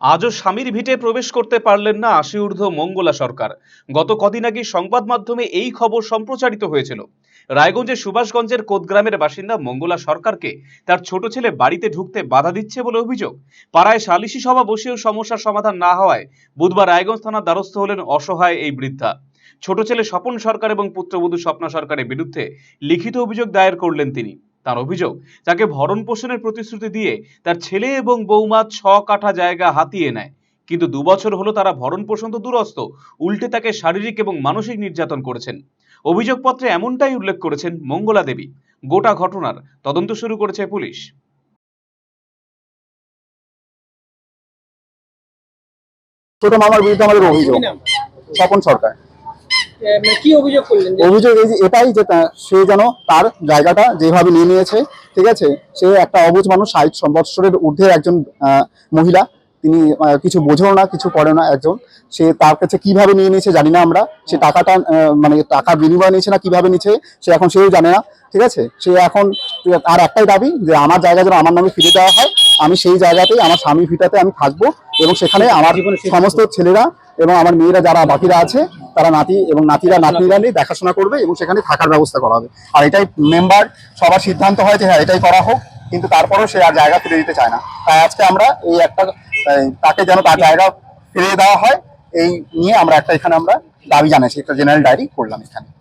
আজও স্বামীর ভিটে প্রবেশ করতে পারলেন না আশি ঊর্ধ্ব মঙ্গলা সরকার। গত কদিন আগে সংবাদ মাধ্যমে এই খবর সম্প্রচারিত হয়েছিল। রায়গঞ্জের সুভাষগঞ্জের কোদগ্রামের বাসিন্দা মঙ্গলা সরকারকে তার ছোট ছেলে বাড়িতে ঢুকতে বাধা দিচ্ছে বলে অভিযোগ। পাড়ায় সালিশি সভা বসেও সমস্যার সমাধান না হওয়ায় বুধবার রায়গঞ্জ থানার দ্বারস্থ হলেন অসহায় এই বৃদ্ধা। ছোট ছেলে স্বপন সরকার এবং পুত্রবধূ স্বপ্না সরকারের বিরুদ্ধে লিখিত অভিযোগ দায়ের করলেন তিনি। তার অভিযোগ তাকে ভরণ পোষণের প্রতিশ্রুতি দিয়ে তার ছেলে এবং বৌমা ছ কাঠা জায়গা হাতিয়ে নেয়। কিন্তু দুবছর হলো তারা ভরণ পোষণ তো দূরস্থ উল্টে তাকে শারীরিক এবং মানসিক নির্যাতন করেছেন। অভিযোগপত্রে এমনটাই উল্লেখ করেছেন মঙ্গলা দেবী। গোটা ঘটনার তদন্ত শুরু করেছে পুলিশ। ছোট মামার বিরুদ্ধে আমাদের অভিযোগ। স্বপন সরকার। কি অভিযোগ করলেন? যে অভিযোগ এই যে এটাই যে সে যেন তার জায়গাটা যেভাবে নিয়ে নিয়েছে ঠিক আছে? সে একটা অবুজ মানুষ ষাট বৎসরের ঊর্ধ্বে একজন মহিলা। তিনি কিছু বোঝেও না কিছু করে না একজন। সে তার কাছে কীভাবে নিয়ে নিয়েছে জানি না আমরা। সে টাকাটা মানে টাকার বিনিময় নিয়েছে না কীভাবে নিচ্ছে সে এখন সেও জানে না ঠিক আছে? সে এখন আর একটাই দাবি যে আমার জায়গা যেন আমার নামে ফিরে দেওয়া হয়। আমি সেই জায়গাতেই আমার স্বামী ভিটাতে আমি থাকব এবং সেখানে আমার সমস্ত ছেলেরা এবং আমার মেয়েরা যারা বাকিরা আছে তারা নাতি এবং নাতিরা নাতনিরা নিয়ে দেখাশোনা করবে এবং সেখানে থাকার ব্যবস্থা করা হবে। আর এটাই মেম্বার সবার সিদ্ধান্ত হয় যে হ্যাঁ এটাই করা হোক কিন্তু তারপরেও সে আর জায়গা ফিরে দিতে চায় না। তাই আজকে আমরা এই একটা তাকে যেন তার জায়গা ফিরিয়ে দেওয়া হয় এই নিয়ে আমরা একটা এখানে আমরা দাবি জানাইছি একটা জেনারেল ডায়েরি করলাম এখানে।